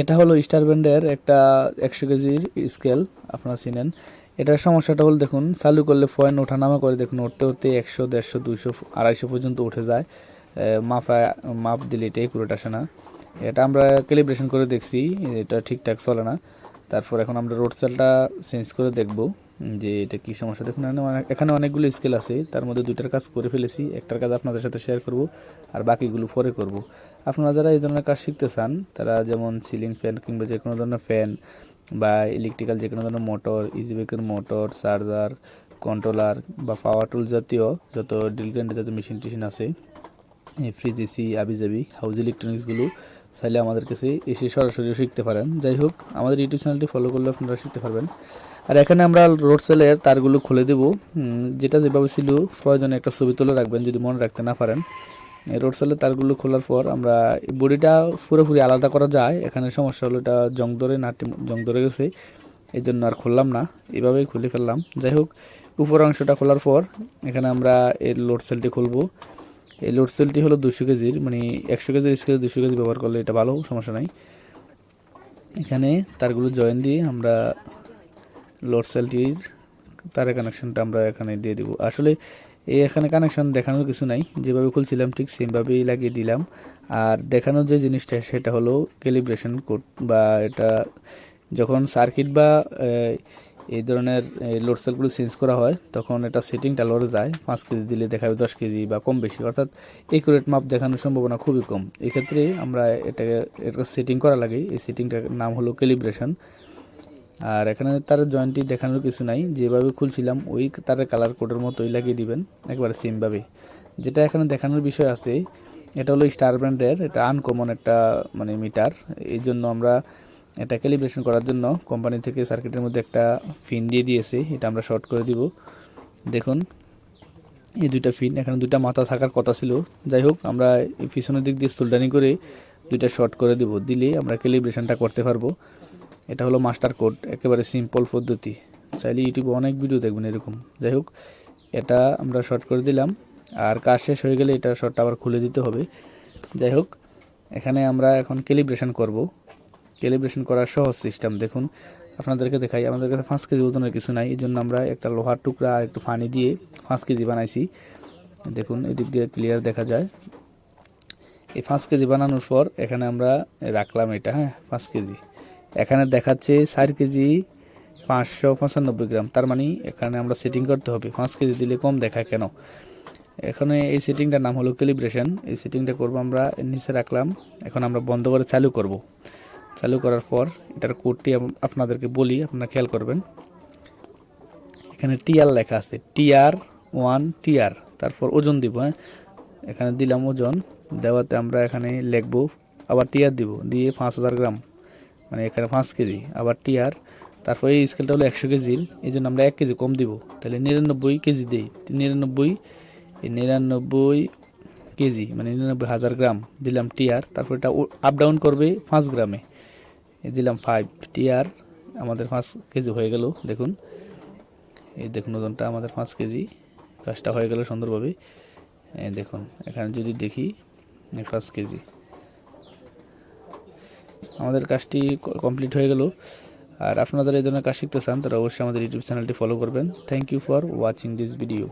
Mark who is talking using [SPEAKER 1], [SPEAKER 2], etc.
[SPEAKER 1] এটা হলো স্টার ব্যান্ডের একটা একশো কেজির স্কেল, আপনারা চিনেন। এটার সমস্যাটা হলো, দেখুন, চালু করলে ফয়েন ওঠানামা করে, দেখুন উঠতে উঠতে একশো, দেড়শো দুশো আড়াইশো পর্যন্ত উঠে যায়। মাফা মাপা দিলে এটাই একুরেট আসে না। এটা আমরা ক্যালিব্রেশন করে দেখছি, এটা ঠিকঠাক চলে না। তারপর এখন আমরা রোড সেলটা চেঞ্জ করে দেখব। যে এটা কি সমস্যা? দেখুন, এখানে অনেক- এখানে অনেকগুলো স্কেল আছে। তার মধ্যে দুইটার কাজ করে ফেলেছি। একটার কাজ আপনাদের সাথে শেয়ার করব আর বাকিগুলো পরে করব। আপনারা যারা এই ধরনের কাজ শিখতে চান, তারা যেমন সিলিং ফ্যান কিংবা যে কোনো ধরনের ফ্যান বা ইলেকট্রিক্যাল যে কোনো ধরনের মোটর ইজিবেকের মোটর চার্জার কন্ট্রোলার বা পাওয়ার টুল জাতীয় যত ডিল গ্রাইন্ডার জাতীয় মেশিন টেশিন আছে ফ্রিজ এসি আবিজাবি হাউস ইলেকট্রনিক্সগুলো চাইলে আমাদের কাছে এসে সরাসরি শিখতে পারেন। যাই হোক, আমাদের ইউটিউব চ্যানেলটি ফলো করলে আপনারা শিখতে পারবেন। আর এখানে আমরা রোড সেলের তারগুলো খুলে দেবো। যেটা যেভাবে ছিল প্রয়োজনে একটা ছবি তুলে রাখবেন যদি মনে রাখতে না পারেন। রোড সেলের তারগুলো খোলার পর আমরা বডিটা পুরোপুরি আলাদা করা যায়। এখানে সমস্যা হলো এটা জং ধরে নাটি জং ধরে গেছে। এই জন্য আর খুললাম না। এভাবেই খুলে ফেললাম। যাই হোক, উপর অংশটা খোলার পর এখানে আমরা এই লোড সেলটি খুলবো। এই লোড সেলটি হলো দুশো কেজির মানে একশো কেজির স্কেলে দুশো কেজি ব্যবহার করলে এটা ভালো, সমস্যা নাই। এখানে তারগুলো জয়েন দিয়ে আমরা লোড সেলটির তারের কানেকশনটা আমরা এখানে দিয়ে দিব। আসলে এই এখানে কানেকশন দেখানোর কিছু নাই, যেভাবে খুলছিলাম ঠিক সেমভাবেই লাগিয়ে দিলাম। আর দেখানোর যে জিনিসটা, সেটা হলো ক্যালিব্রেশন কোড বা এটা যখন সার্কিট বা এই ধরনের লোড সেলগুলো চেঞ্জ করা হয়, তখন এটা সেটিংটা লড়ে যায়, পাঁচ কেজি দিলে দেখাবে দশ কেজি বা কম বেশি। অর্থাৎ একুরেট মাপ দেখানোর সম্ভাবনা খুবই কম। এক্ষেত্রে আমরা এটাকে এটা সেটিং করা লাগে। এই সেটিংটার নাম হলো ক্যালিব্রেশন আর এখানে তার জয়েন্টটি দেখানোর কিছু নাই। যেভাবে খুলছিলাম, ওই তারের কালার কোডের মতোই লাগিয়ে দিবেন, একবারে সেমভাবে যেটা এখানে দেখানোর বিষয় আছে, এটা হলো স্টার ব্র্যান্ডের এটা আনকমন একটা মানে মিটার এই জন্য আমরা এটা ক্যালিব্রেশন করার জন্য কোম্পানি থেকে সার্কিটের মধ্যে একটা ফিন দিয়ে দিয়েছে, এটা আমরা শর্ট করে দিব। দেখুন, এই দুইটা ফিন এখানে দুইটা মাথা থাকার কথা ছিল। যাই হোক, আমরা এই পিছনের দিক দিয়ে সোল্ডারিং করে দুইটা শর্ট করে দিব দিলে আমরা ক্যালিব্রেশনটা করতে পারব। এটা হলো মাস্টার কোড একেবারে সিম্পল পদ্ধতি। চাইলে ইউটিউবে অনেক ভিডিও দেখবেন এরকম। যাই হোক, এটা আমরা শর্ট করে দিলাম। আর কাজ শেষ হয়ে গেলে এটা শর্টটা আবার খুলে দিতে হবে। যাই হোক, এখানে আমরা এখন ক্যালিব্রেশন করব। ক্যালিব্রেশন করার সহজ সিস্টেম দেখুন। আপনাদেরকে দেখাই আমাদের কাছে পাঁচ কেজি ওজনের কিছু নাই এই জন্য আমরা একটা লোহার টুকরা আর একটু ফানি দিয়ে পাঁচ কেজি বানাইছি। দেখুন, এদিক দিয়ে ক্লিয়ার দেখা যায়। এই পাঁচ কেজি বানানোর পর এখানে আমরা রাখলাম এটা হ্যাঁ পাঁচ কেজি। এখানে দেখাচ্ছে চার কেজি পাঁচশো পঁচানব্বই গ্রাম, তার মানে এখানে আমরা সেটিং করতে হবে। পাঁচ কেজি দিলে কম দেখায় কেন? এখানে এই সেটিংটার নাম হলো ক্যালিব্রেশন এই সেটিংটা করব আমরা, নিচে রাখলাম, এখন আমরা বন্ধ করে চালু করব। চালু করার পর এটার কোডটি আপনাদেরকে বলি, আপনারা খেয়াল করবেন। এখানে টিআর লেখা আছে টিআর ওয়ান টিআর তারপর ওজন দিব হ্যাঁ? এখানে দিলাম ওজন, দেওয়াতে আমরা এখানে লিখব, আবার টিআর দিব, দিয়ে পাঁচ হাজার গ্রাম মানে এখানে পাঁচ কেজি, আবার টিআর তারপর এই স্কেলটা হলো একশো কেজির, এই জন্য আমরা এক কেজি কম দিব, তাহলে নিরানব্বই কেজি দিই, নিরানব্বই নিরানব্বই কেজি মানে নিরানব্বই হাজার গ্রাম, দিলাম টিআর তারপর এটা আপ ডাউন করবে পাঁচ গ্রামে। দিলাম ফাইভ টিআর আমাদের পাঁচ কেজি হয়ে গেল, দেখুন। এই দেখুন ওজনটা, আমাদের পাঁচ কেজি। কাজটা হয়ে গেল সুন্দরভাবে। দেখুন, এখানে যদি দেখি পাঁচ কেজি। আমাদের কাজটি কমপ্লিট হয়ে গেল। আর আপনারা যারা এই ধরনের কাজ শিখতে চান, তারা অবশ্যই আমাদের ইউটিউব চ্যানেলটি ফলো করবেন। Thank you for watching this video